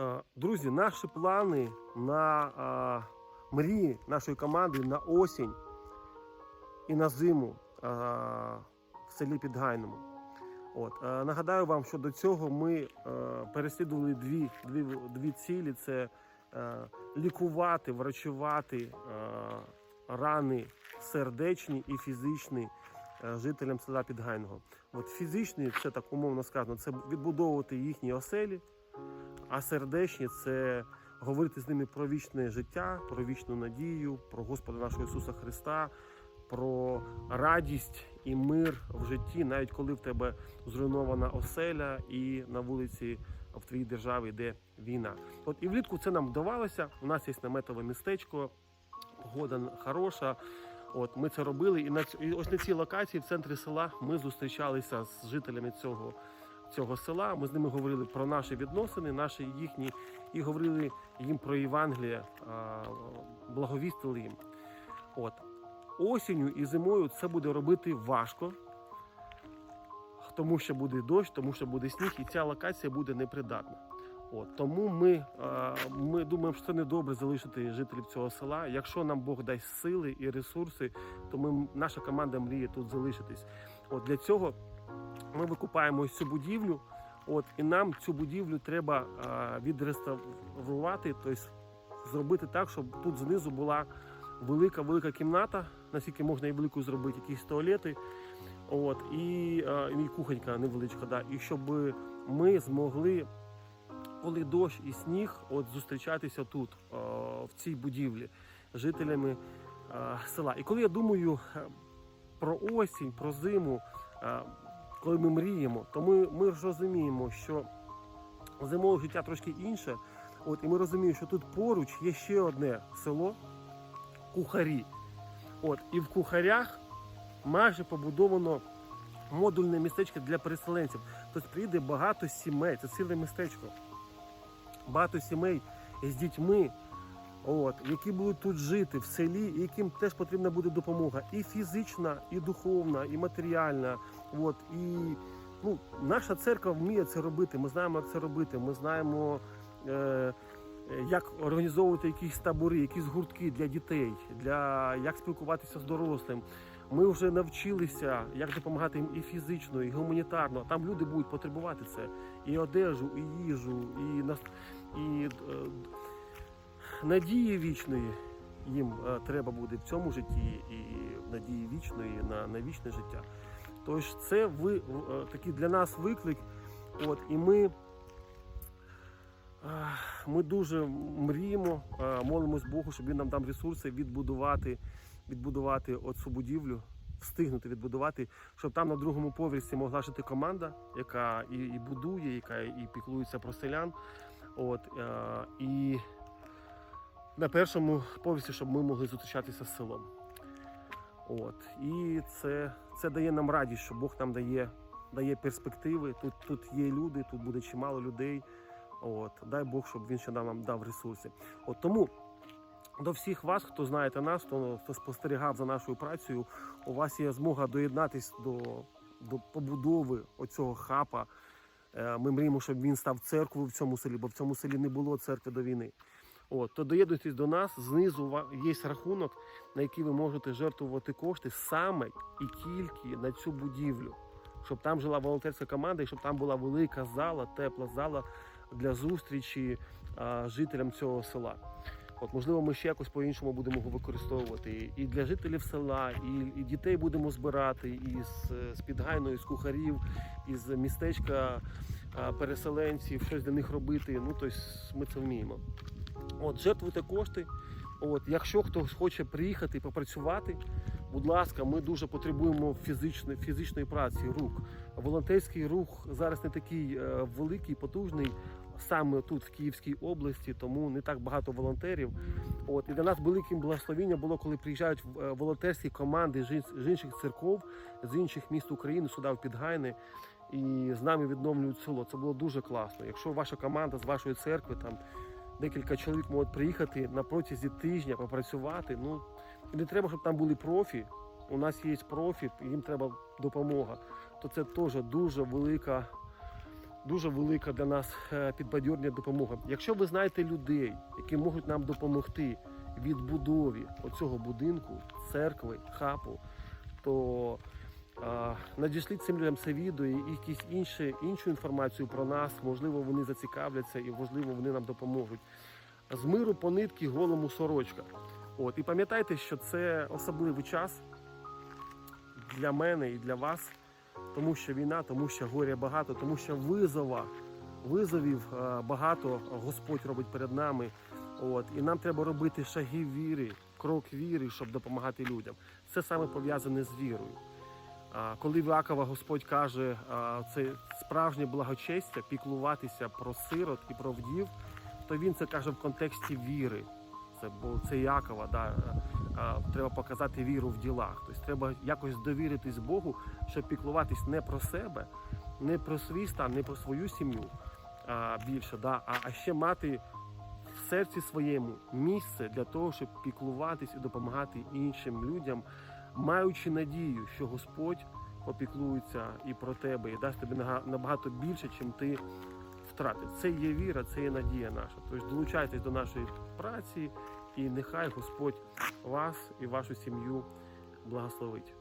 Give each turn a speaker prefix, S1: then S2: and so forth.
S1: Е, Друзі, наші плани на е, мрії нашої команди на осінь і на зиму е, в селі Підгайному. От, нагадаю вам, що до цього ми переслідували дві, дві, дві цілі: це лікувати, врачувати рани сердечні і фізичні жителям села Підгайного. От фізичні, це так умовно сказано, це відбудовувати їхні оселі, а сердечні це говорити з ними про вічне життя, про вічну надію, про Господа нашого Ісуса Христа, про радість і мир в житті, навіть коли в тебе зруйнована оселя і на вулиці в твоїй державі йде війна. От і влітку це нам вдавалося. У нас є наметове містечко, погода хороша. От ми це робили, і на і ось на цій локації в центрі села ми зустрічалися з жителями цього, цього села. Ми з ними говорили про наші відносини, наші їхні, і говорили їм про Євангеліє, благовістили їм. От осінню і зимою це буде робити важко, тому що буде дощ, тому що буде сніг, і ця локація буде непридатна. От, тому ми, ми думаємо, що це не добре залишити жителів цього села. Якщо нам Бог дасть сили і ресурси, то ми, наша команда мріє тут залишитись. От для цього ми викупаємо цю будівлю. От, і нам цю будівлю треба відреставрувати, тобто зробити так, щоб тут знизу була велика велика кімната, наскільки можна і велику зробити, якісь туалети. От, і, і кухонька невеличка, да, і щоб ми змогли, коли дощ і сніг, от зустрічатися тут, в цій будівлі, жителями села. І коли я думаю про осінь, про зиму, коли ми мріємо, то ми, ми ж розуміємо, що зимове життя трошки інше. От, і ми розуміємо, що тут поруч є ще одне село кухарі. От, і в кухарях майже побудовано модульне містечко для переселенців. Тобто прийде багато сімей, це ціле містечко. Багато сімей з дітьми, от, які будуть тут жити в селі, і яким теж потрібна буде допомога. І фізична, і духовна, і матеріальна. От, і ну, наша церква вміє це робити. Ми знаємо, як це робити. Ми знаємо. Е, як організовувати якісь табори, якісь гуртки для дітей, для як спілкуватися з дорослим. Ми вже навчилися, як допомагати їм і фізично, і гуманітарно. Там люди будуть потребувати це і одежу, і їжу, і і е, надії вічної їм е, треба буде в цьому житті, і надії вічної на, на вічне життя. Тож це ви е, такий для нас виклик. От і ми. Ми дуже мріємо, е, молимось Богу, щоб він нам дав ресурси відбудувати, відбудувати оцю будівлю, встигнути відбудувати, щоб там на другому поверсі могла жити команда, яка і, і будує, яка і піклується про селян. От, е, і на першому поверсі, щоб ми могли зустрічатися з селом. От. І це, це дає нам радість, що Бог нам дає, дає перспективи. Тут, тут є люди, тут буде чимало людей. От, дай Бог, щоб він ще нам дав ресурси. От тому до всіх вас, хто знаєте нас, хто, хто спостерігав за нашою працею, у вас є змога доєднатись до, до побудови оцього хапа. Е, Ми мріємо, щоб він став церквою в цьому селі, бо в цьому селі не було церкви до війни. От, то доєднуйтесь до нас. Знизу є рахунок, на який ви можете жертвувати кошти саме і тільки на цю будівлю, щоб там жила волонтерська команда і щоб там була велика зала, тепла зала для зустрічі а, жителям цього села. От, можливо, ми ще якось по-іншому будемо його використовувати. І для жителів села, і, і дітей будемо збирати із з підгайної, з кухарів, із містечка а, переселенців, щось для них робити. Ну, тобто ми це вміємо. От, жертвуйте кошти. От, якщо хтось хоче приїхати попрацювати, будь ласка, ми дуже потребуємо фізичної, фізичної праці, рук. Волонтерський рух зараз не такий е, великий, потужний, саме тут, в Київській області, тому не так багато волонтерів. От, і для нас великим благословенням було, коли приїжджають е, волонтерські команди з інших церков, з інших міст України сюди в Підгайни. І з нами відновлюють село. Це було дуже класно. Якщо ваша команда з вашої церкви там декілька чоловік можуть приїхати на протязі тижня попрацювати. Ну не треба, щоб там були профі. У нас є профі, їм треба допомога. То це теж дуже велика дуже велика для нас е, підбадьорна допомога. Якщо ви знаєте людей, які можуть нам допомогти відбудові оцього будинку, церкви, хапу, то надішліть цим людям це відео і якісь інші, іншу інформацію про нас. Можливо, вони зацікавляться і можливо вони нам допоможуть. З миру по нитки голому сорочка. От і пам'ятайте, що це особливий час для мене і для вас, тому що війна, тому що горя багато, тому що визова, визовів багато Господь робить перед нами. От і нам треба робити шаги віри, крок віри, щоб допомагати людям. Це саме пов'язане з вірою. Коли в Іакова Господь каже, це справжнє благочестя, піклуватися про сирот і про вдів, то він це каже в контексті віри. Це бо це Якова, да, треба показати віру в ділах. Тобто треба якось довіритись Богу, щоб піклуватись не про себе, не про свій стан, не про свою сім'ю більше, да, а ще мати в серці своєму місце для того, щоб піклуватись і допомагати іншим людям, маючи надію, що Господь попіклується і про тебе, і дасть тобі набагато більше, чим ти втратив. Це є віра, це є надія наша. Тож долучайтесь до нашої праці, і нехай Господь вас і вашу сім'ю благословить.